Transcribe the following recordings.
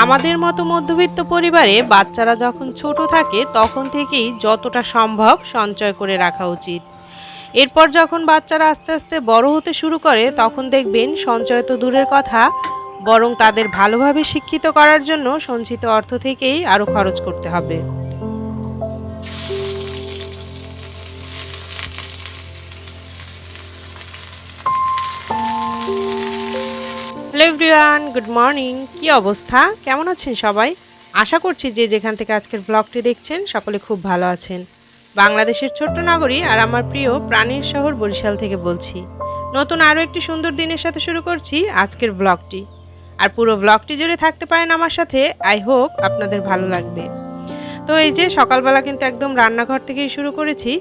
আমাদের মতো মধ্যবিত্ত পরিবারে বাচ্চারা যখন ছোট থাকে, তখন থেকেই যতটা সম্ভব সঞ্চয় করে রাখা উচিত। এরপর যখন বাচ্চারা আস্তে আস্তে বড় হতে শুরু করে, তখন দেখবেন সঞ্চয় তো দূরের কথা, বরং তাদের ভালোভাবে শিক্ষিত করার জন্য সঞ্চিত অর্থ থেকেই আরও খরচ করতে হবে। Hello everyone, good morning. কি অবস্থা? কেমন আছেন সবাই? আশা করছি যে যেখান থেকে আজকের ব্লগটি দেখছেন, সকলে খুব ভালো আছেন। বাংলাদেশের ছোট্ট নগরী আর আমার প্রিয় প্রাণীর শহর বরিশাল থেকে বলছি। নতুন আরও একটি সুন্দর দিনের সাথে শুরু করছি আজকের ব্লগটি আর পুরো ব্লগটি জুড়ে থাকতে পারেন আমার সাথে। আই হোপ আপনাদের ভালো লাগবে। তো এই যে সকালবেলা কিন্তু একদম রান্নাঘর থেকেই শুরু করেছি।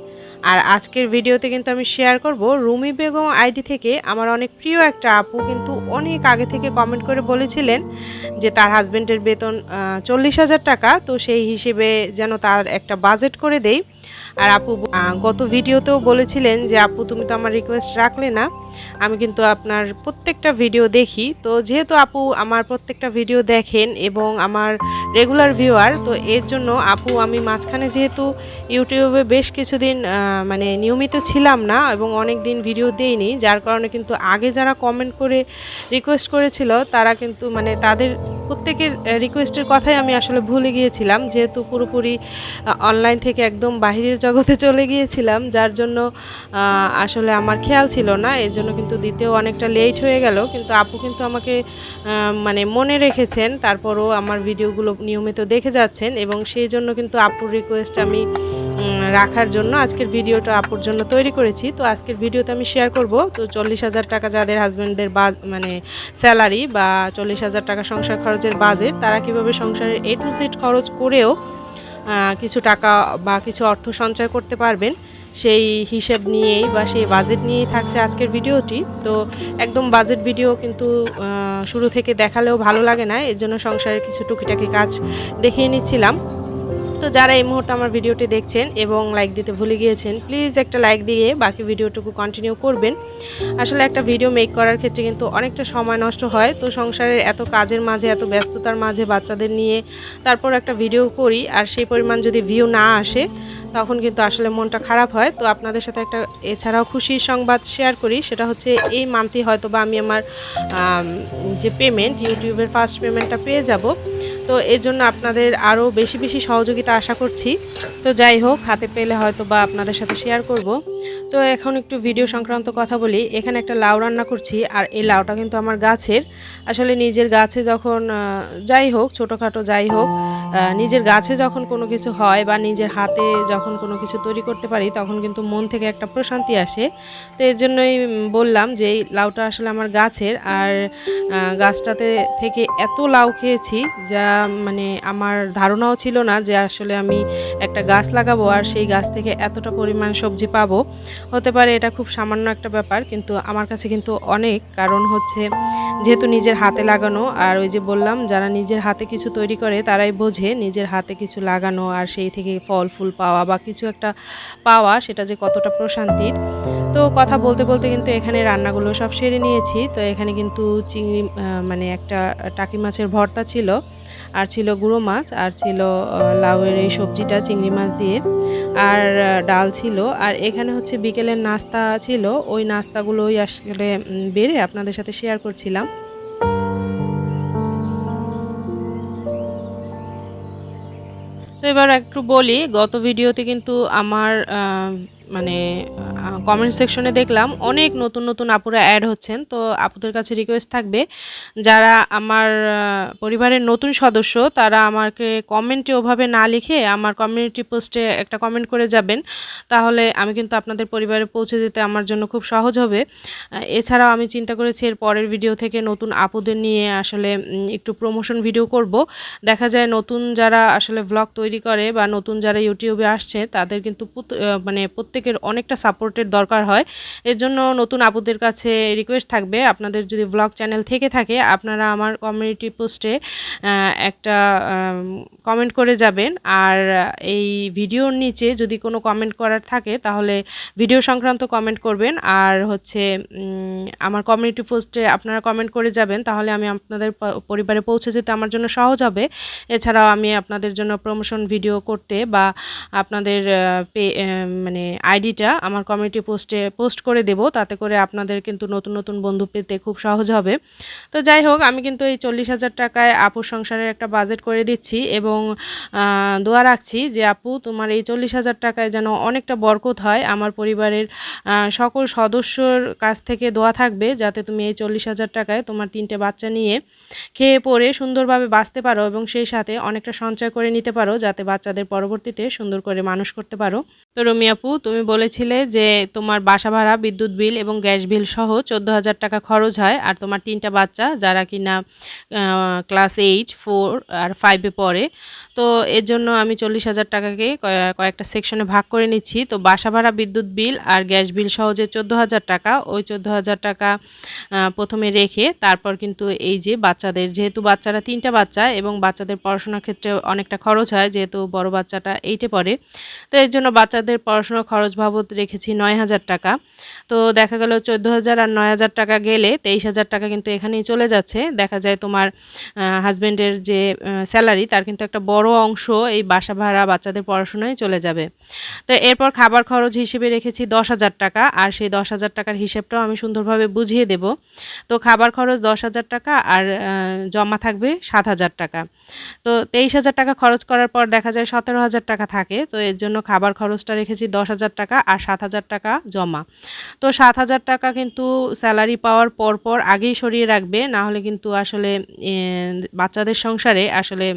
আর আজকের ভিডিওতে কিন্তু আমি শেয়ার করব রুমি বেগম আইডি থেকে আমার অনেক প্রিয় একটা আপু কিন্তু অনেক আগে থেকে কমেন্ট করে বলেছিলেন যে তার হাজবেন্ডের বেতন চল্লিশ হাজার টাকা, তো সেই হিসেবে যেন তার একটা বাজেট করে দেই। আর আপু গত ভিডিওতেও বলেছিলেন যে, আপু, তুমি তো আমার রিকোয়েস্ট রাখলে না। আমি কিন্তু আপনার প্রত্যেকটা ভিডিও দেখি। তো যেহেতু আপু আমার প্রত্যেকটা ভিডিও দেখেন এবং আমার রেগুলার ভিউয়ার তো এর জন্য আপু আমি মাঝখানে যেহেতু ইউটিউবে বেশ কিছুদিন মানে নিয়মিত ছিলাম না এবং অনেক দিন ভিডিও দেইনি, যার কারণে কিন্তু আগে যারা কমেন্ট করে রিকোয়েস্ট করেছিল, তারা কিন্তু মানে তাদের প্রত্যেকের রিকোয়েস্টের কথাই আমি আসলে ভুলে গিয়েছিলাম। যেহেতু পুরোপুরি অনলাইন থেকে একদম বাহিরের জগতে চলে গিয়েছিলাম, যার জন্য আসলে আমার খেয়াল ছিল না। এর জন্য কিন্তু দিতেও অনেকটা লেট হয়ে গেল। কিন্তু আপু কিন্তু আমাকে মানে মনে রেখেছেন, তারপরও আমার ভিডিওগুলো নিয়মিত দেখে যাচ্ছেন এবং সেই জন্য কিন্তু আপুর রিকোয়েস্ট আমি রাখার জন্য আজকের ভিডিওটা আপুর জন্য তৈরি করেছি। তো আজকের ভিডিওতে আমি শেয়ার করব। তো চল্লিশ হাজার টাকা যাদের হাজব্যান্ডদের বা মানে স্যালারি বা চল্লিশ হাজার টাকা সংসার খরচের বাজেট তারা কীভাবে সংসারের এ টু জেড খরচ করেও কিছু টাকা বা কিছু অর্থ সঞ্চয় করতে পারবেন, সেই হিসেব নিয়েই বা সেই বাজেট নিয়েই থাকছে আজকের ভিডিওটি। তো একদম বাজেট ভিডিও কিন্তু শুরু থেকে দেখালেও ভালো লাগে না, এর জন্য সংসারের কিছু টুকিটাকি কাজ দেখিয়ে নিচ্ছিলাম। তো যারা এই মুহূর্তে আমার ভিডিওটি দেখছেন এবং লাইক দিতে ভুলে গিয়েছেন প্লিজ একটা লাইক দিয়ে বাকি ভিডিওটুকু কন্টিনিউ করবেন। আসলে একটা ভিডিও মেক করার ক্ষেত্রে কিন্তু অনেকটা সময় নষ্ট হয়। তো সংসারের এত কাজের মাঝে, এত ব্যস্ততার মাঝে বাচ্চাদের নিয়ে তারপর একটা ভিডিও করি আর সেই পরিমাণ যদি ভিউ না আসে, তখন কিন্তু আসলে মনটা খারাপ হয়। তো আপনাদের সাথে একটা এছাড়াও খুশির সংবাদ শেয়ার করি। সেটা হচ্ছে এই মান্থই হয়তো বা আমি আমার যে পেমেন্ট ইউটিউবের ফার্স্ট পেমেন্টটা পেয়ে যাব। তো এর জন্য আপনাদের আরও বেশি বেশি সহযোগিতা আশা করছি। তো যাই হোক, হাতে পেলে হয়তো বা আপনাদের সাথে শেয়ার করব। তো এখন একটু ভিডিও সংক্রান্ত কথা বলি। এখানে একটা লাউ রান্না করছি, আর এই লাউটা কিন্তু আমার গাছের। আসলে নিজের গাছে যখন যাই হোক, ছোটোখাটো যাই হোক নিজের গাছে যখন কোনো কিছু হয় বা নিজের হাতে যখন কোনো কিছু তৈরি করতে পারি, তখন কিন্তু মন থেকে একটা প্রশান্তি আসে। তো এর জন্যই বললাম যে এই লাউটা আসলে আমার গাছের, আর গাছটাতে থেকে এত লাউ খেয়েছি যা মানে আমার ধারণাও ছিল না যে আসলে আমি একটা গাছ লাগাবো আর সেই গাছ থেকে এতটা পরিমাণ সবজি পাবো। হতে পারে এটা খুব সামান্য একটা ব্যাপার, কিন্তু আমার কাছে কিন্তু অনেক। কারণ হচ্ছে যেহেতু নিজের হাতে লাগানো, আর ওই যে বললাম, যারা নিজের হাতে কিছু তৈরি করে তারাই বোঝে নিজের হাতে কিছু লাগানো আর সেই থেকে ফল, ফুল পাওয়া বা কিছু একটা পাওয়া, সেটা যে কতটা প্রশান্তির। তো কথা বলতে বলতে কিন্তু এখানে রান্নাগুলো সব সেরে নিয়েছি। তো এখানে কিন্তু চিংড়ি মানে একটা টাকি মাছের ভর্তা ছিল, আর ছিল গুঁড়ো মাছ, আর ছিল লাউয়ের এই সবজিটা চিংড়ি মাছ দিয়ে, আর ডাল ছিল। আর এখানে হচ্ছে বিকেলের নাস্তা ছিল, ওই নাস্তাগুলোই আসলে বেড়ে আপনাদের সাথে শেয়ার করছিলাম। তো এবার একটু বলি, গত ভিডিওতে কিন্তু আমার মানে কমেন্ট সেকশনে দেখলাম অনেক নতুন নতুন আপুরা অ্যাড হচ্ছেন। তো আপুদের কাছে রিকোয়েস্ট থাকবে, যারা আমার পরিবারের নতুন সদস্য, তারা আমাকে কমেন্টে ওভাবে না লিখে আমার কমিউনিটি পোস্টে একটা কমেন্ট করে যাবেন। তাহলে আমি কিন্তু আপনাদের পরিবারে পৌঁছে দিতে আমার জন্য খুব সহজ হবে। এছাড়াও আমি চিন্তা করেছি এর পরের ভিডিও থেকে নতুন আপুদের নিয়ে আসলে একটু প্রমোশন ভিডিও করব। দেখা যায় নতুন যারা আসলে ব্লগ তৈরি করে বা নতুন যারা ইউটিউবে আসছে, তাদের কিন্তু মানে প্রত্যেক থেকে অনেকটা সাপোর্টের দরকার হয়। এর জন্য নতুন আপুদের কাছে রিকোয়েস্ট থাকবে। আপনাদের যদি ব্লগ চ্যানেল থেকে থাকে, আপনারা আমার কমিউনিটি পোস্টে একটা কমেন্ট করে যাবেন। আর এই ভিডিওর নিচে যদি কোনো কমেন্ট করার থাকে, তাহলে ভিডিও সংক্রান্ত কমেন্ট করবেন। আর হচ্ছে আমার কমিউনিটি পোস্টে আপনারা কমেন্ট করে যাবেন, তাহলে আমি আপনাদের পরিবারে পৌঁছে যেতে আমার জন্য সহজ হবে। এছাড়াও আমি আপনাদের জন্য প্রমোশন ভিডিও করতে বা আপনাদের মানে আইডিটা আমার কমিউনিটি পোস্টে পোস্ট করে দেব, তাতে করে আপনাদের কিন্তু নতুন নতুন বন্ধু পেতে খুব সহজ হবে। তো যাই হোক, আমি কিন্তু এই চল্লিশ হাজার টাকায় আপুর সংসারের একটা বাজেট করে দিচ্ছি এবং দোয়া রাখছি যে আপু, তোমার এই চল্লিশ হাজার টাকায় যেন অনেকটা বরকত হয়। আমার পরিবারের সকল সদস্যর কাছ থেকে দোয়া থাকবে যাতে তুমি এই চল্লিশ হাজার টাকায় তোমার তিনটে বাচ্চা নিয়ে খেয়ে পরে সুন্দরভাবে বাঁচতে পারো এবং সেই সাথে অনেকটা সঞ্চয় করে নিতে পারো যাতে বাচ্চাদের পরবর্তীতে সুন্দর করে মানুষ করতে পারো। তো রমি আপু, তুমি বলেছিলে যে তোমার বাসা ভাড়া, বিদ্যুৎ বিল এবং গ্যাস বিল সহ চোদ্দ হাজার টাকা খরচ হয় আর তোমার তিনটা বাচ্চা যারা কিনা ক্লাস এইট, ফোর আর ফাইভে পড়ে। তো এর জন্য আমি চল্লিশ হাজার টাকাকে কয়েকটা সেকশনে ভাগ করে নিচ্ছি। তো বাসা ভাড়া, বিদ্যুৎ বিল আর গ্যাস বিল সহ যে চোদ্দ হাজার টাকা, ওই চোদ্দ হাজার টাকা প্রথমে রেখে তারপর কিন্তু এই যে বাচ্চাদের, যেহেতু বাচ্চারা তিনটা বাচ্চা এবং বাচ্চাদের পড়াশোনার ক্ষেত্রে অনেকটা খরচ হয়, যেহেতু বড় বাচ্চাটা এইটে পড়ে, তো এর জন্য বাচ্চাদের পড়াশোনার খরচ বাবদ রেখেছি নয় হাজার টাকা। তো দেখা গেল চোদ্দ হাজার আর নয় হাজার টাকা গেলে তেইশ হাজার টাকা কিন্তু এখানেই চলে যাচ্ছে। দেখা যায় তোমার হাজব্যান্ডের যে স্যালারি তার কিন্তু একটা বড় অংশ এই বাসা ভাড়া বাচ্চাদের পড়াশোনায় চলে যাবে। তো এরপর খাবার খরচ হিসেবে রেখেছি দশ হাজার টাকা, আর সেই দশ হাজার টাকার হিসেবটাও আমি সুন্দরভাবে বুঝিয়ে দেব। তো খাবার খরচ দশ হাজার টাকা, আর জমা থাকবে সাত হাজার টাকা। তো তেইশ হাজার টাকা খরচ করার পর দেখা যায় সতেরো হাজার টাকা থাকে। তো এর জন্য খাবার খরচটা রেখেছি দশ হাজার টাকা আর সাত হাজার টাকা জমা। তো সাত হাজার টাকা কিন্তু স্যালারি পাওয়ার পর পর আগেই সরিয়ে রাখবে। না হলে কিন্তু আসলে বাচ্চাদের সংসারে আসলে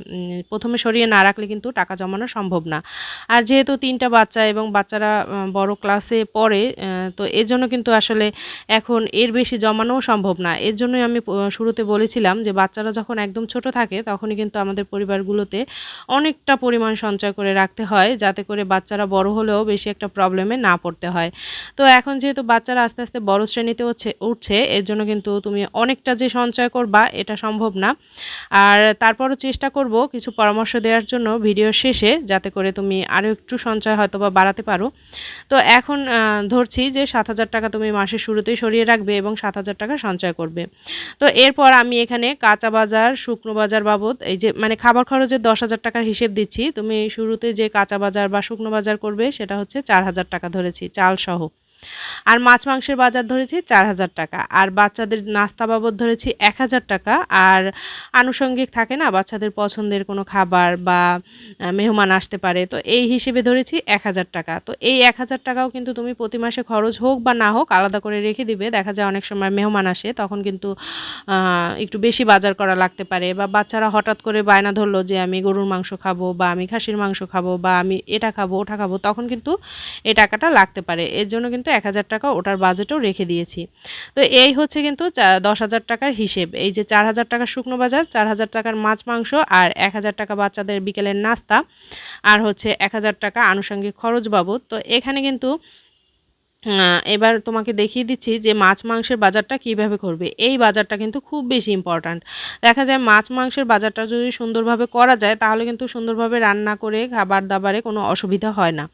প্রথমে সরিয়ে না রাখলে কিন্তু টাকা জমানো সম্ভব না। আর যেহেতু তিনটা বাচ্চা এবং বাচ্চারা বড় ক্লাসে পড়ে তো এর জন্য কিন্তু আসলে এখন এর বেশি জমানোও সম্ভব না। এর জন্যই আমি শুরুতে বলেছিলাম যে বাচ্চারা যখন একদম ছোট থাকে, তখনই কিন্তু আমাদের পরিবারগুলোতে অনেকটা পরিমাণ সঞ্চয় করে রাখতে হয়, যাতে করে বাচ্চারা বড় হলেও বেশি একটা প্রবলেমে না পড়তে হয়। তো এখন যেহেতু বাচ্চারা আস্তে আস্তে বড় শ্রেণীতে হচ্ছে, উঠছে, এর জন্য কিন্তু তুমি অনেকটা যে সঞ্চয় করবা, এটা সম্ভব না। আর তারপরও চেষ্টা করব কিছু পরামর্শ দেওয়ার জন্য ভিডিও শেষে, যাতে করে তুমি আরও একটু সঞ্চয় হয়তো বা বাড়াতে পারো। তো এখন ধরছি যে সাত হাজার টাকা তুমি মাসের শুরুতেই সরিয়ে রাখবে এবং সাত হাজার টাকা সঞ্চয় করবে। তো এরপর আমি এখানে কাঁচা বাজার, শুকনো বাজার বাবদ, এই যে মানে খাবার খরচের দশ হাজার টাকার হিসেব দিচ্ছি। তুমি শুরুতে যে কাঁচা বাজার বা শুকনো বাজার করবে, সেটা হচ্ছে চার হাজার টাকা ধরেছি, চাল সহ। আর মাছ মাংসের বাজার ধরেছি চার হাজার টাকা, আর বাচ্চাদের নাস্তা বাবদ ধরেছি এক হাজার টাকা, আর আনুষঙ্গিক থাকে না বাচ্চাদের পছন্দের কোনো খাবার বা মেহমান আসতে পারে, তো এই হিসেবে ধরেছি এক হাজার টাকা। তো এই এক হাজার টাকাও কিন্তু তুমি প্রতি মাসে খরচ হোক বা না হোক আলাদা করে রেখে দিবে, দেখা যায় অনেক সময় মেহমান আসে, তখন কিন্তু একটু বেশি বাজার করা লাগতে পারে, বা বাচ্চারা হঠাৎ করে বায়না ধরলো যে আমি গরুর মাংস খাব বা আমি খাসির মাংস খাব বা আমি এটা খাব, ওটা খাব, তখন কিন্তু এ টাকাটা লাগতে পারে। এর জন্য কিন্তু এক হাজার টাকা ওটার বাজেটও রেখে দিয়েছি। তো এই হচ্ছে কিন্তু দশ হাজার টাকার হিসেব। এই যে চার হাজার টাকার শুকনো বাজার, চার হাজার টাকার মাছ, মাংস আর এক হাজার টাকা বাচ্চাদের বিকেলের নাস্তা আর হচ্ছে এক হাজার টাকা আনুষঙ্গিক খরচ বাবদ। তো এখানে কিন্তু এবার তোমাকে দেখিয়ে দিচ্ছি যে মাছ মাংসের বাজারটা কীভাবে করবে। এই বাজারটা কিন্তু খুব বেশি ইম্পর্ট্যান্ট দেখা যায় মাছ মাংসের বাজারটা যদি সুন্দরভাবে করা যায়, তাহলে কিন্তু সুন্দরভাবে রান্না করে খাবার দাবারে কোনো অসুবিধা হয় না।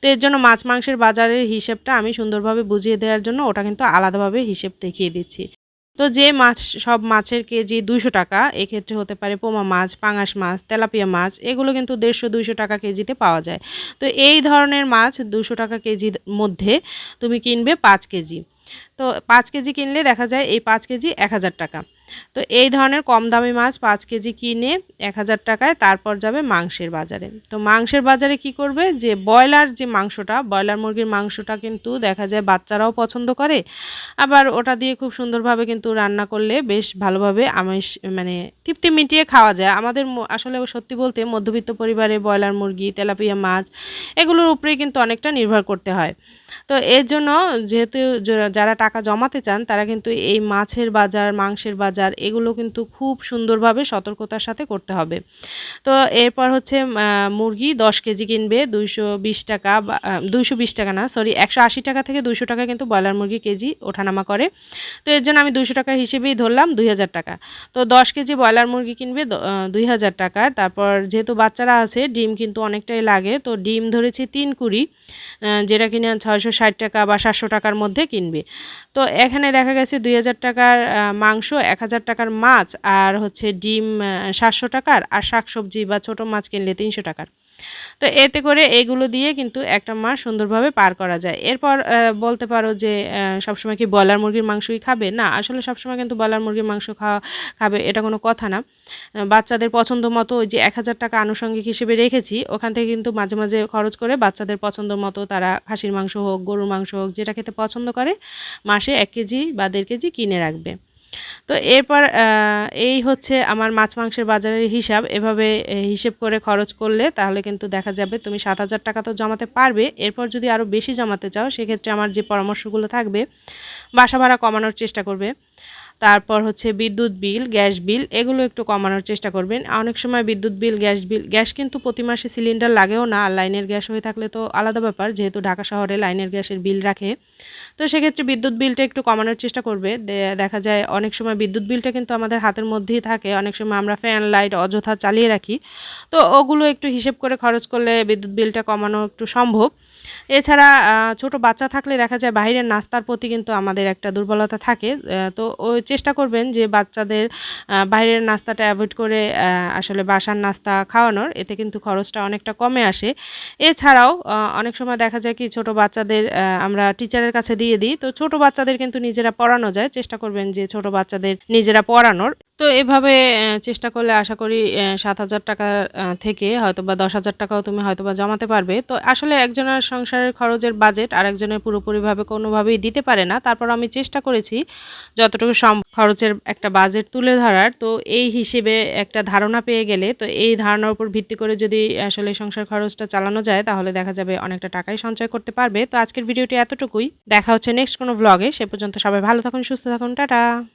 তো এর জন্য মাছ মাংসের বাজারের হিসেবটা আমি সুন্দরভাবে বুঝিয়ে দেওয়ার জন্য ওটা কিন্তু আলাদাভাবে হিসেব দেখিয়ে দিচ্ছি। তো যে মাছ, সব মাছের কেজি দুইশো টাকা, এক্ষেত্রে হতে পারে পোমা মাছ, পাঙাশ মাছ, তেলাপিয়া মাছ, এগুলো কিন্তু দেড়শো দুইশো টাকা কেজিতে পাওয়া যায়। তো এই ধরনের মাছ দুশো টাকা কেজির মধ্যে তুমি কিনবে পাঁচ কেজি। তো পাঁচ কেজি কিনলে দেখা যায় এই পাঁচ কেজি এক হাজার টাকা। তো এই ধরনের কম দামি মাছ পাঁচ কেজি কিনে এক হাজার টাকায় তারপর যাবে মাংসের বাজারে। তো মাংসের বাজারে কি করবে? যে ব্রয়লার যে মাংসটা, ব্রয়লার মুরগির মাংসটা কিন্তু দেখা যায় বাচ্চারাও পছন্দ করে। আবার ওটা দিয়ে খুব সুন্দরভাবে কিন্তু রান্না করলে বেশ ভালোভাবে আমিষ মানে তৃপ্তি মিটিয়ে খাওয়া যায়। আমাদের আসলে সত্যি বলতে মধ্যবিত্ত পরিবারে ব্রয়লার মুরগি, তেলাপিয়া মাছ, এগুলোর উপরেই কিন্তু অনেকটা নির্ভর করতে হয়। তো এর জন্য যেহেতু যারা টাকা জমাতে চান, তারা কিন্তু এই মাছের বাজার, মাংসের বাজার এগুলো কিন্তু খুব সুন্দরভাবে সতর্কতার সাথে করতে হবে। তো এরপর হচ্ছে মুরগি দশ কেজি কিনবে, দুইশো বিশ টাকা বা দুইশো বিশ টাকা না সরি একশো আশি টাকা থেকে দুইশো টাকা কিন্তু ব্রয়লার মুরগি কেজি ওঠানামা করে। তো এর জন্য আমি দুইশো টাকা হিসেবেই ধরলাম, দুই হাজার টাকা। তো দশ কেজি ব্রয়লার মুরগি কিনবে দুই হাজার টাকার তারপর যেহেতু বাচ্চারা আছে, ডিম কিন্তু অনেকটাই লাগে, তো ডিম ধরেছি তিন কুড়ি যেটা কিনে ছয়শো ষাট টাকা বা সাতশো টাকার মধ্যে কিনবে। তো এখানে দেখা গেছে দুই হাজার টাকার মাংস, এক হাজার টাকার মাছ আর হচ্ছে ডিম সাতশো টাকার আর শাকসবজি বা ছোটো মাছ কিনলে তিনশো টাকার। তো এতে করে এগুলো দিয়ে কিন্তু একটা মাস সুন্দরভাবে পার করা যায়। এরপর বলতে পারো যে সবসময় কি ব্রয়লার মুরগির মাংসই খাবে? না, আসলে সবসময় কিন্তু ব্রয়লার মুরগির মাংস খাওয়া খাবে, এটা কোনো কথা না। বাচ্চাদের পছন্দ মতো ওই যে এক হাজার টাকা আনুষঙ্গিক হিসেবে রেখেছি, ওখান থেকে কিন্তু মাঝে মাঝে খরচ করে বাচ্চাদের পছন্দ মতো তারা খাসির মাংস হোক, গরুর মাংস হোক, যেটা খেতে পছন্দ করে, মাসে এক কেজি বা দেড় কেজি কিনে রাখবে। তো এরপর এই হচ্ছে আমার মাছ মাংসের বাজারের হিসাব। এভাবে হিসেব করে খরচ করলে তাহলে কিন্তু দেখা যাবে তুমি সাত হাজার টাকা তো জমাতে পারবে। এরপর যদি আরও বেশি জমাতে চাও, সেক্ষেত্রে আমার যে পরামর্শগুলো থাকবে, বাসা ভাড়া কমানোর চেষ্টা করবে। তারপর হচ্ছে বিদ্যুৎ বিল, গ্যাস বিল, এগুলো একটু কমানোর চেষ্টা করবেন। অনেক সময় বিদ্যুৎ বিল, গ্যাস বিল, গ্যাস কিন্তু প্রতি মাসে সিলিন্ডার লাগেও না, আর লাইনের গ্যাস হয়ে থাকলে তো আলাদা ব্যাপার, যেহেতু ঢাকা শহরে লাইনের গ্যাসের বিল রাখে। তো সেক্ষেত্রে বিদ্যুৎ বিলটা একটু কমানোর চেষ্টা করবে। দেখা যায় অনেক সময় বিদ্যুৎ বিলটা কিন্তু আমাদের হাতের মধ্যেই থাকে, অনেক সময় আমরা ফ্যান, লাইট অযথা চালিয়ে রাখি। তো ওগুলো একটু হিসেব করে খরচ করলে বিদ্যুৎ বিলটা কমানো একটু সম্ভব। এছাড়া ছোট বাচ্চা থাকলে দেখা যায় বাইরের নাস্তার প্রতি কিন্তু আমাদের একটা দুর্বলতা থাকে। তো ওই চেষ্টা করবেন যে বাচ্চাদের বাইরের নাস্তাটা অ্যাভয়েড করে আসলে বাসার নাস্তা খাওয়ানোর। এতে কিন্তু খরচটা অনেকটা কমে আসে। এছাড়াও অনেক সময় দেখা যায় কি ছোট বাচ্চাদের আমরা টিচারের কাছে দিয়ে দিই। তো ছোট বাচ্চাদের কিন্তু নিজেরা পড়ানো যায়। চেষ্টা করবেন যে ছোট বাচ্চাদের নিজেরা পড়ানোর। তো এভাবে চেষ্টা করলে আশা করি সাত হাজার টাকা থেকে হয়তো বা দশ হাজার টাকাও তুমি হয়তো বা জমাতে পারবে। তো আসলে একজনের সংসারের খরচের বাজেট আর একজনের পুরোপুরিভাবে কোনোভাবেই দিতে পারে না। তারপর আমি চেষ্টা করেছি যতটুকু সম খরচের একটা বাজেট তুলে ধরার। তো এই হিসেবে একটা ধারণা পেয়ে গেলে, তো এই ধারণার উপর ভিত্তি করে যদি আসলে সংসার খরচটা চালানো যায়, তাহলে দেখা যাবে অনেকটা টাকাই সঞ্চয় করতে পারবে। তো আজকের ভিডিওটি এতটুকুই। দেখা হচ্ছে নেক্সট কোনো ব্লগে সে পর্যন্ত সবাই ভালো থাকুন, সুস্থ থাকুন। টাটা!